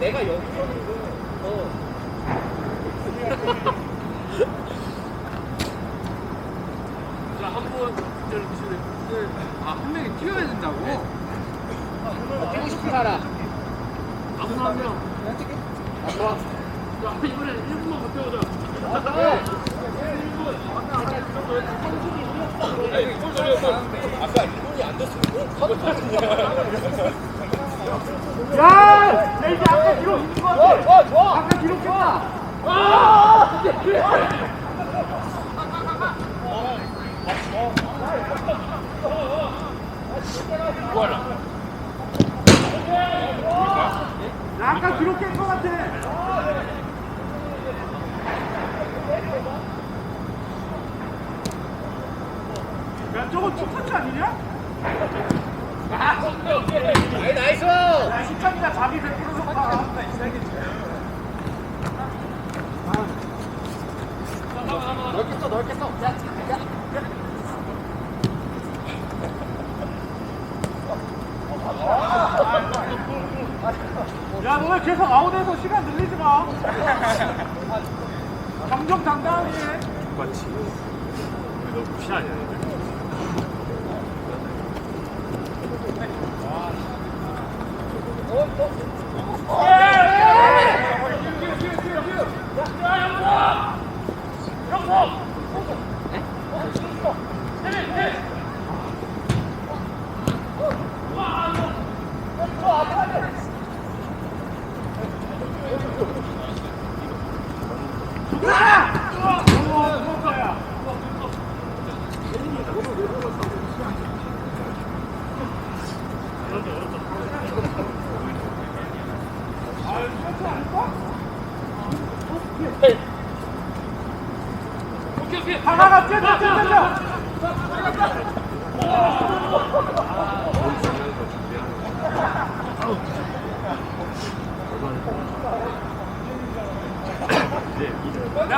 내가 여기서는 더 자, 한 번, 아, 한 명이 뛰어야 된다고? 뛰고 싶은 사람. 아무나 한 명. 아. 자, 이번에 1분만 버텨보자. 아까 일본이 안 됐으면 야! 야, 이제 아까 기록 있는 거 같아. 어, 좋아. 아까 기록했다. 야, 아까 기록한 거 같아. 야, 저거 투터치 아니냐? 아이, 나이스. 야, 시청자 자기 100% 속다. 넓게 써, 넓게 써. 야, 야. 야, 너네 계속 아웃해서 시간 늘리지 마. 감정 당당하게 해. 맞지. 너 무시하냐? 으아! 하나가 뛰어,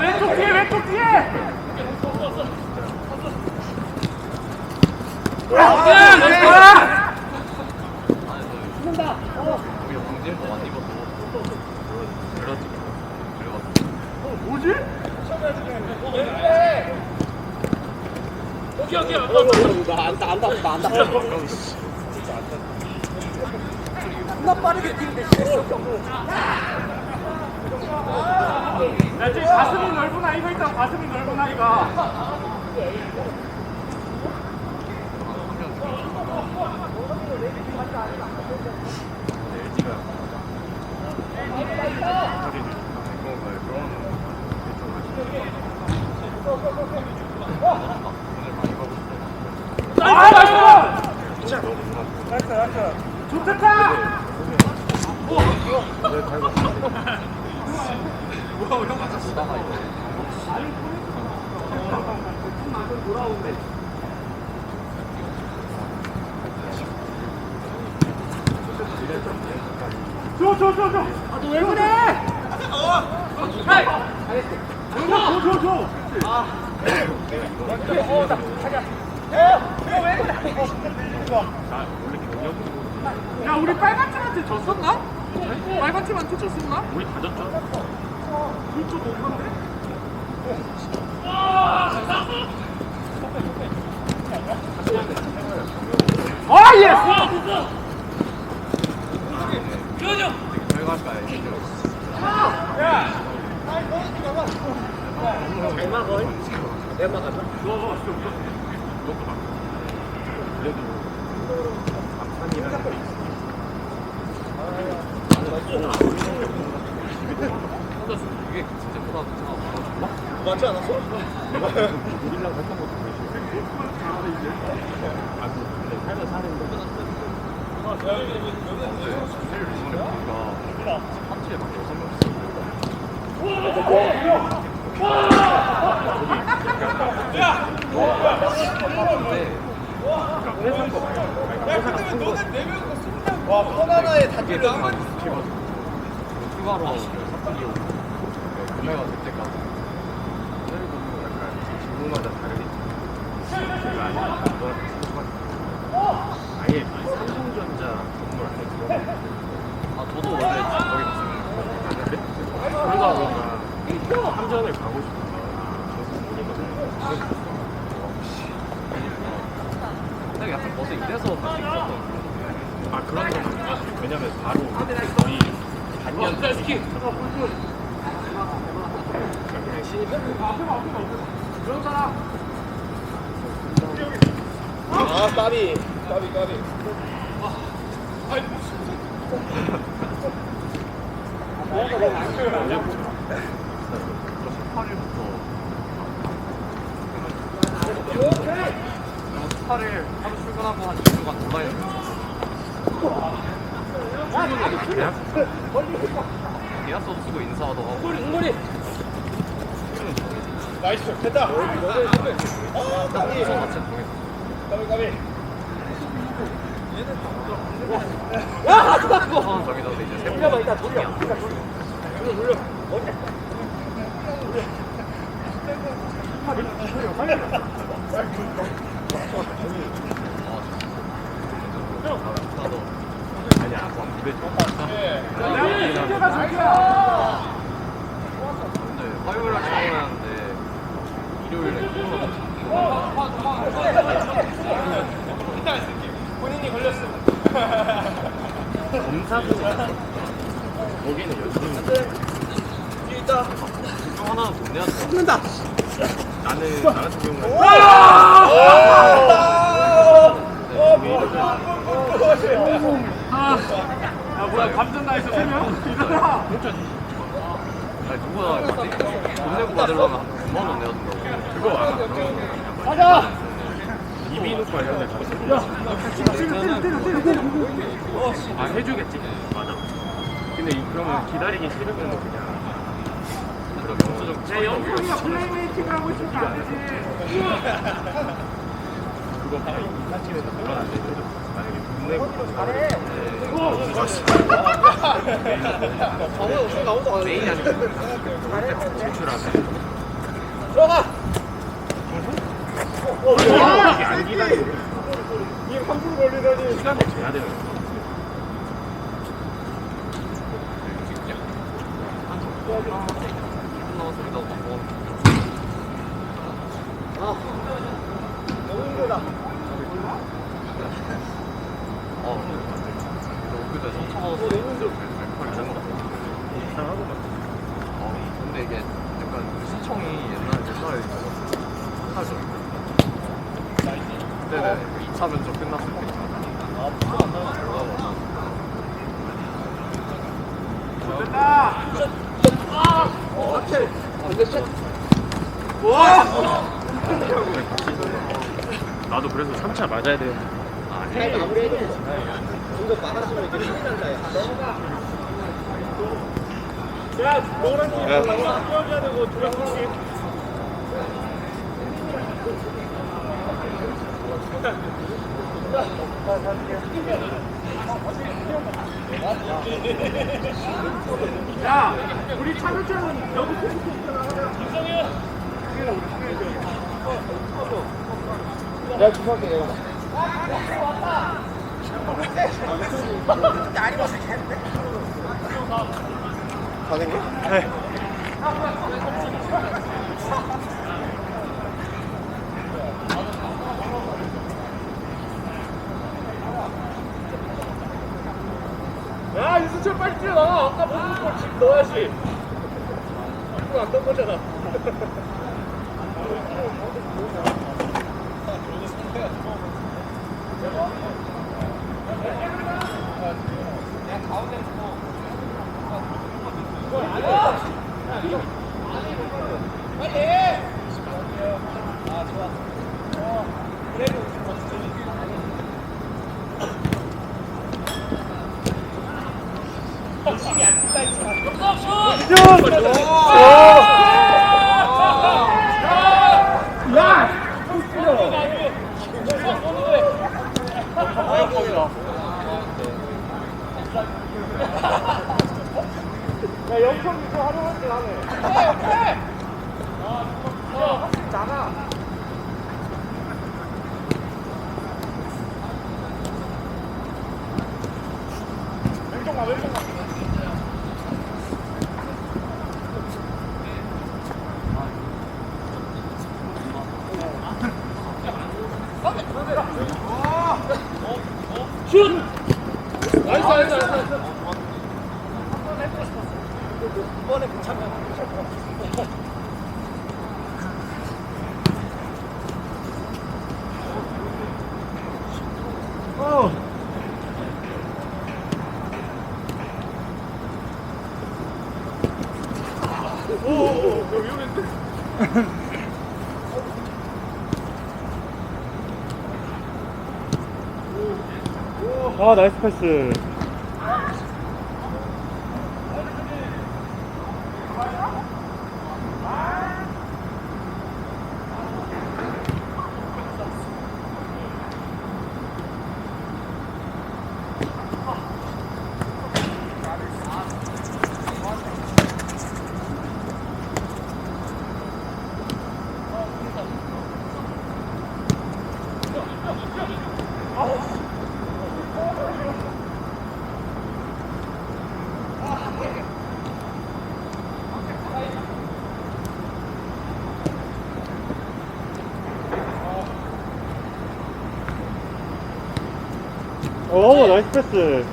왼쪽 뒤에, 왼쪽 뒤에 방지에서 많이 입었어. 그렇지. 그래가지고. 뭐지? 나 안다, 안다, 나 빠르게 뛰는데, 야, 지금 가슴이 넓은 아이가 있다. 가슴이 넓은 아이가. LG가 아, 나이스! 좋다! 줘, 줘, 줘, 줘! 아, 너 왜 그래? 줘, 줘, 줘! 야, 우리 빨간 팀한테 졌었나? 빨간 팀한테 졌었나? 우리 다 졌죠? 못 건데? 아, 예! LG가 잘 막어. 내가 막아줘. 그래도 앞산이라는 게 있어. 이게 진짜 보다 더 맞지 않았어? 우리랑 했던 것도. 아, 근데 제일 이번에 보니까 막 여섯 그러니까 회사 거 그러니까. 와, 다 이게 좀 많이 익혀가지고 추가로 사투리 오고 구매가 그리고 약간 직무마다 다르겠지 제가 아니라 그거랑 비슷한 아예 삼성전자 건물 안에 들어가 아 저도 원래 거기 갔으면 왜냐면 바로 거의 신입 아 까비 까비 까비 언제부터? 18일부터 18일 하루 출근하고 한 2주간 온라인 출근을 계약 계약서도 쓰고 인사도 하고 머리 출근은 정해져 나이스 됐다 아 까비 우선 자체 정해져 까비 까비 우선 정해졌는데 이제 세부 돌려봐 일단 돌려 일단 돌려 돌려 돌려 어디 나도 아니야 뭐 무대 좀 근데 나 같은 경우는 야 뭐야 감전 나 있어 세 명? 일어나. 아니 누구나? 돈 내고 받으려면 한 9만 원 내야 된다고 그거 알아? 가자 이비인후과 이런 데 가서 아 해주겠지 맞아 근데 이, 그러면 기다리기 싫으면 그냥 그런 영수증 야 영평이가 플레이메이킹을 하고 있으면 안 되지. 그거 봐 재야 되는 거 야 나왔습니다. 뭐 아 너무 힘들다 어, 그때 이상하구만. 어, 근데 이게 약간 그 시청이 옛날 옛날에 하죠. 네네. 2차 면접 끝났을 때 있잖아. 오케이 근데 샷 나도 그래서 3차 맞아야 되는데. 아, 해도 공격 많았으면 이게 큰일 난다 야 야, 너랑 뛰어줘야 되고 두명 씩야 우리 차근차근 여기 내가 주소할게 내가 가능해? 네 야, 이수철 빨리 거잖아. 신이 안 쓴다 했잖아. 야, 영평 이거 활용할 줄 아네. 오케이, 오케이. 어, 확실히 작아. 왼쪽 가, 왼쪽 가. 슛! 나이스, 나이스. 됐어 됐어 됐어 이번에 괜찮면 오오오 위험했는데 아 나이스 패스 오 나이스 패스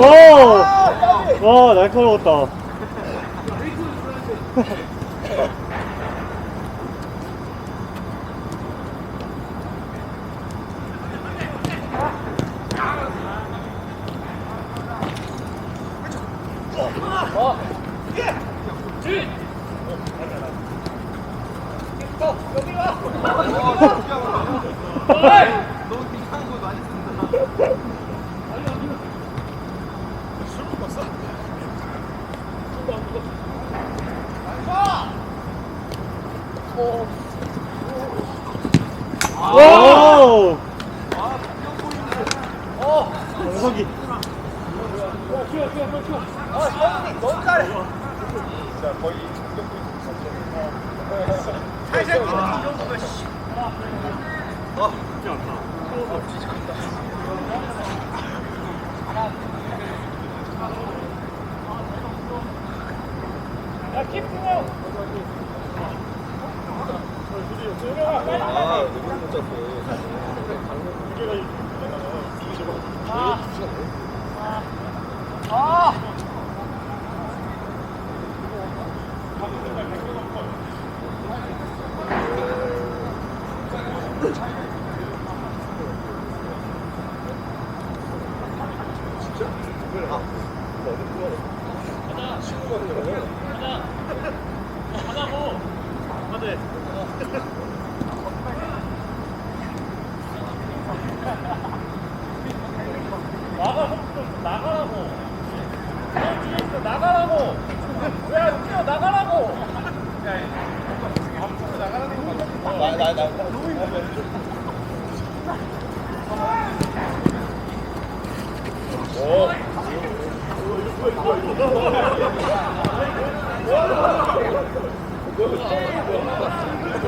와와 날카로웠다 오 정석이 아 형님 너무 잘해 진짜 거의 공격 살살 이런 거면 씨아 너무 못 잤어 나가